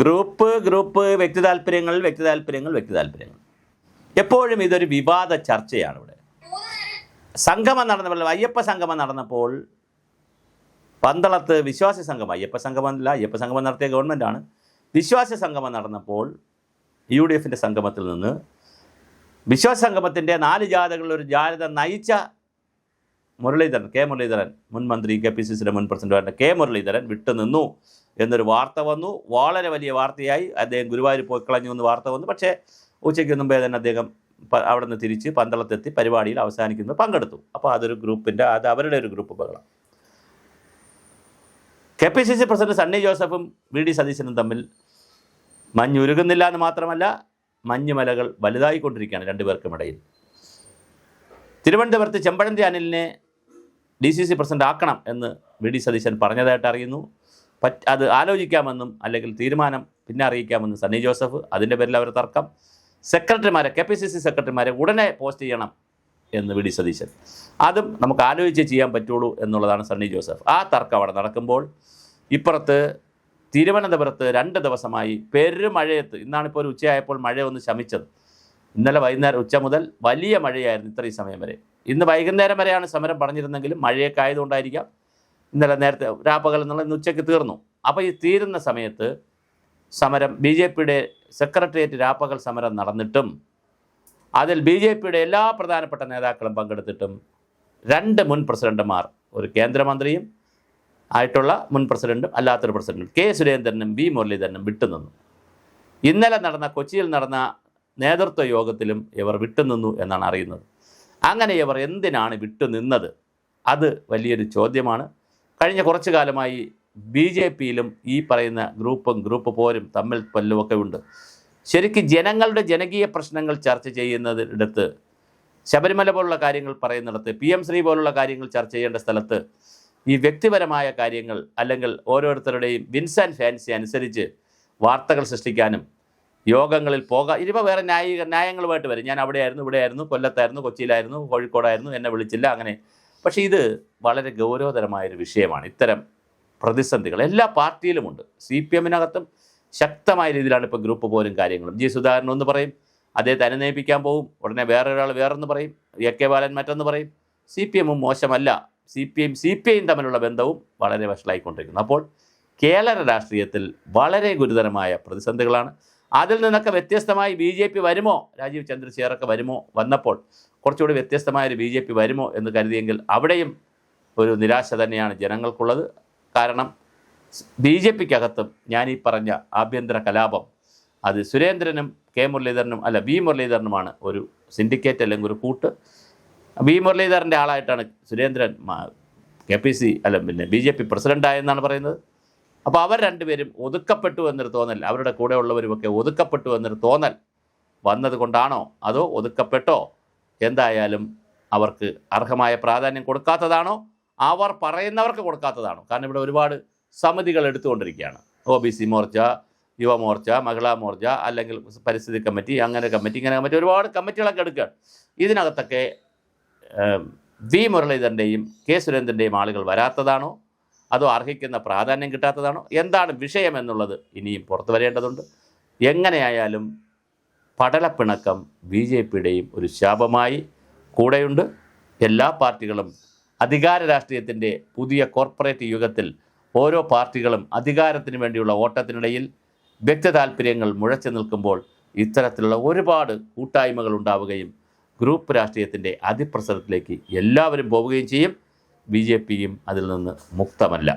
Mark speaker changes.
Speaker 1: Group group വ്യക്തി താല്പര്യങ്ങൾ വ്യക്തി താല്പര്യങ്ങൾ വ്യക്തി താല്പര്യങ്ങൾ. എപ്പോഴും ഇതൊരു വിവാദ ചർച്ചയാണ് ഇവിടെ. സംഗമം നടന്നപ്പോൾ അയ്യപ്പ സംഗമം നടന്നപ്പോൾ പന്തളത്ത് വിശ്വാസി സംഗമം അയ്യപ്പ സംഗമമല്ല അയ്യപ്പ സംഗമം നടത്തിയ ഗവൺമെന്റാണ് വിശ്വാസി സംഗമം നടന്നപ്പോൾ യു ഡി എഫിന്റെ സംഗമത്തിൽ നിന്ന് വിശ്വാസ സംഗമത്തിന്റെ നാല് ജാഥകളിൽ ഒരു ജാഥ നയിച്ച മുരളീധരൻ കെ മുരളീധരൻ മുൻ മന്ത്രി കെ പി സി സിയുടെ മുൻ പ്രസിഡന്റുമായിട്ട് കെ മുരളീധരൻ വിട്ടുനിന്നു. എന്നൊരു വാർത്ത വന്നു. വളരെ വലിയ വാർത്തയായി. അദ്ദേഹം ഗുരുവായൂർ പോയി കളഞ്ഞു എന്ന് വാർത്ത വന്നു. പക്ഷേ ഉച്ചയ്ക്ക് മുമ്പേ തന്നെ അദ്ദേഹം അവിടെ നിന്ന് തിരിച്ച് പന്തളത്തെത്തി പരിപാടിയിൽ അവസാനിക്കുന്നത് പങ്കെടുത്തു. അപ്പോൾ അതൊരു ഗ്രൂപ്പിന്റെ അത് അവരുടെ ഒരു ഗ്രൂപ്പ് ബഹളം. K P C C president Sunny ജോസഫും വി ഡി സതീശനും തമ്മിൽ മഞ്ഞുരുകുന്നില്ല എന്ന് മാത്രമല്ല മഞ്ഞുമലകൾ വലുതായിക്കൊണ്ടിരിക്കുകയാണ് രണ്ടുപേർക്കുമിടയിൽ തിരുവനന്തപുരത്ത് ചെമ്പഴന്തി അനിലിനെ ഡി സി സി പ്രസിഡന്റ് ആക്കണം എന്ന് വി ഡി സതീശൻ പറഞ്ഞതായിട്ട് അറിയുന്നു. പറ്റ് അത് ആലോചിക്കാമെന്നും അല്ലെങ്കിൽ തീരുമാനം പിന്നെ അറിയിക്കാമെന്നും സണ്ണി ജോസഫ് അതിന്റെ പേരിൽ അവർ തർക്കം. സെക്രട്ടറിമാരെ കെ പി സി സി സെക്രട്ടറിമാരെ ഉടനെ പോസ്റ്റ് ചെയ്യണം എന്ന് വി ഡി സതീശൻ. അതും നമുക്ക് ആലോചിച്ച് ചെയ്യാൻ പറ്റുള്ളൂ എന്നുള്ളതാണ് സണ്ണി ജോസഫ്. ആ തർക്കം അവിടെ നടക്കുമ്പോൾ ഇപ്പുറത്ത് തിരുവനന്തപുരത്ത് രണ്ട് ദിവസമായി പെരുമഴയത്ത് ഇന്നാണിപ്പോൾ ഒരു ഉച്ചയായപ്പോൾ മഴ ഒന്ന് ശമിച്ചത്. ഇന്നലെ വൈകുന്നേരം ഉച്ച മുതൽ വലിയ മഴയായിരുന്നു ഇത്രയും സമയം വരെ. ഇന്ന് വൈകുന്നേരം വരെയാണ് സമരം പറഞ്ഞിരുന്നെങ്കിലും മഴയൊക്കെ ആയതുകൊണ്ടായിരിക്കാം. ഇന്നലെ നേരത്തെ രാപ്പകൽ എന്നുള്ള ഇന്ന് ഉച്ചയ്ക്ക് തീർന്നു. അപ്പോൾ ഈ തീരുന്ന സമയത്ത് സമരം ബി ജെ പിയുടെ സെക്രട്ടേറിയറ്റ് രാപ്പകൽ സമരം നടന്നിട്ടും അതിൽ ബി ജെ പിയുടെ എല്ലാ പ്രധാനപ്പെട്ട നേതാക്കളും പങ്കെടുത്തിട്ടും രണ്ട് മുൻ പ്രസിഡന്റുമാർ ഒരു കേന്ദ്രമന്ത്രിയും ആയിട്ടുള്ള മുൻ പ്രസിഡന്റും അല്ലാത്തൊരു പ്രസിഡന്റും കെ സുരേന്ദ്രനും വി മുരളീധരനും വിട്ടുനിന്നു. ഇന്നലെ നടന്ന കൊച്ചിയിൽ നടന്ന നേതൃത്വ യോഗത്തിലും ഇവർ വിട്ടുനിന്നു എന്നാണ് അറിയുന്നത്. അങ്ങനെ ഇവർ എന്തിനാണ് വിട്ടുനിന്നത്? അത് വലിയൊരു ചോദ്യമാണ്. കഴിഞ്ഞ കുറച്ചു കാലമായി ബി ജെ പിയിലും ഈ പറയുന്ന ഗ്രൂപ്പും ഗ്രൂപ്പ് പോരും തമ്മിൽ പല്ലുമൊക്കെ ഉണ്ട്. ശരിക്കും ജനങ്ങളുടെ ജനകീയ പ്രശ്നങ്ങൾ ചർച്ച ചെയ്യുന്നതിനടുത്ത് ശബരിമല പോലുള്ള കാര്യങ്ങൾ പറയുന്നിടത്ത് പി എം ശ്രീ പോലുള്ള കാര്യങ്ങൾ ചർച്ച ചെയ്യേണ്ട സ്ഥലത്ത് ഈ വ്യക്തിപരമായ കാര്യങ്ങൾ അല്ലെങ്കിൽ ഓരോരുത്തരുടെയും വിൻസ് ആൻഡ് ഫാൻസി അനുസരിച്ച് വാർത്തകൾ സൃഷ്ടിക്കാനും യോഗങ്ങളിൽ പോകാം ഇനിയിപ്പോൾ വേറെ ന്യായ ന്യായങ്ങളുമായിട്ട് വരും. ഞാൻ അവിടെയായിരുന്നു ഇവിടെയായിരുന്നു കൊല്ലത്തായിരുന്നു കൊച്ചിയിലായിരുന്നു കോഴിക്കോടായിരുന്നു എന്നെ വിളിച്ചില്ല അങ്ങനെ പക്ഷേ ഇത് വളരെ ഗൗരവതരമായൊരു വിഷയമാണ്. ഇത്തരം പ്രതിസന്ധികൾ എല്ലാ പാർട്ടിയിലുമുണ്ട്. സി പി എമ്മിനകത്തും ശക്തമായ രീതിയിലാണ് ഇപ്പോൾ ഗ്രൂപ്പ് പോലും കാര്യങ്ങളും. ജി സുധാകരൻ ഒന്ന് പറയും അദ്ദേഹത്തെ അനുനയിപ്പിക്കാൻ പോകും ഉടനെ വേറൊരാൾ വേറെന്ന് പറയും. എ കെ ബാലൻ മറ്റൊന്ന് പറയും. സി പി എമ്മും മോശമല്ല. C P M C P ഐയും തമ്മിലുള്ള ബന്ധവും വളരെ വഷളായിക്കൊണ്ടിരിക്കുന്നു. അപ്പോൾ കേരള രാഷ്ട്രീയത്തിൽ വളരെ ഗുരുതരമായ പ്രതിസന്ധികളാണ്. അതിൽ നിന്നൊക്കെ വ്യത്യസ്തമായി ബി ജെ പി വരുമോ? രാജീവ് ചന്ദ്രശേഖറൊക്കെ വരുമോ? വന്നപ്പോൾ കുറച്ചുകൂടി വ്യത്യസ്തമായ ഒരു ബി ജെ പി വരുമോ എന്ന് കരുതിയെങ്കിൽ അവിടെയും ഒരു നിരാശ തന്നെയാണ് ജനങ്ങൾക്കുള്ളത്. കാരണം ബി ജെ പിക്കകത്തും ഞാൻ ഈ പറഞ്ഞ ആഭ്യന്തര കലാപം അത് സുരേന്ദ്രനും കെ മുരളീധരനും അല്ല വി മുരളീധരനുമാണ് ഒരു സിൻഡിക്കേറ്റ് അല്ലെങ്കിൽ ഒരു കൂട്ട്. വി മുരളീധരന്റെ ആളായിട്ടാണ് സുരേന്ദ്രൻ കെ പി സി അല്ല പിന്നെ ബി ജെ പി പ്രസിഡന്റായെന്നാണ് പറയുന്നത്. അപ്പോൾ അവർ രണ്ടുപേരും ഒതുക്കപ്പെട്ടു എന്നൊരു തോന്നൽ അവരുടെ കൂടെ ഉള്ളവരുമൊക്കെ ഒതുക്കപ്പെട്ടു എന്നൊരു തോന്നൽ വന്നത് കൊണ്ടാണോ അതോ ഒതുക്കപ്പെട്ടോ? എന്തായാലും അവർക്ക് അർഹമായ പ്രാധാന്യം കൊടുക്കാത്തതാണോ? അവർ പറയുന്നവർക്ക് കൊടുക്കാത്തതാണോ? കാരണം ഇവിടെ ഒരുപാട് സമിതികൾ എടുത്തുകൊണ്ടിരിക്കുകയാണ്. O B C Morcha Yuvamorcha Mahila Morcha അല്ലെങ്കിൽ പരിസ്ഥിതി കമ്മിറ്റി അങ്ങനെ കമ്മിറ്റി ഇങ്ങനെ കമ്മിറ്റി ഒരുപാട് കമ്മിറ്റികളൊക്കെ എടുക്കുകയാണ്. ഇതിനകത്തൊക്കെ വി മുരളീധരന്റെയും കെ സുരേന്ദ്രന്റെയും ആളുകൾ വരാത്തതാണോ? അതോ അർഹിക്കുന്ന പ്രാധാന്യം കിട്ടാത്തതാണോ? എന്താണ് വിഷയം എന്നുള്ളത് ഇനിയും പുറത്തു വരേണ്ടതുണ്ട്. എങ്ങനെയായാലും പടലപ്പിണക്കം ബി ജെ പിയുടെയും ഒരു ശാപമായി കൂടെയുണ്ട്. എല്ലാ പാർട്ടികളും അധികാര രാഷ്ട്രീയത്തിന്റെ പുതിയ കോർപ്പറേറ്റ് യുഗത്തിൽ ഓരോ പാർട്ടികളും അധികാരത്തിന് വേണ്ടിയുള്ള ഓട്ടത്തിനിടയിൽ വ്യക്തി താല്പര്യങ്ങൾ മുഴച്ചു നിൽക്കുമ്പോൾ ഇത്തരത്തിലുള്ള ഒരുപാട് കൂട്ടായ്മകൾ ഉണ്ടാവുകയും ഗ്രൂപ്പ് രാഷ്ട്രീയത്തിന്റെ അതിപ്രസരത്തിലേക്ക് എല്ലാവരും പോവുകയും ചെയ്യും. ബി ജെ പിയും അതിൽ നിന്ന് മുക്തമല്ല.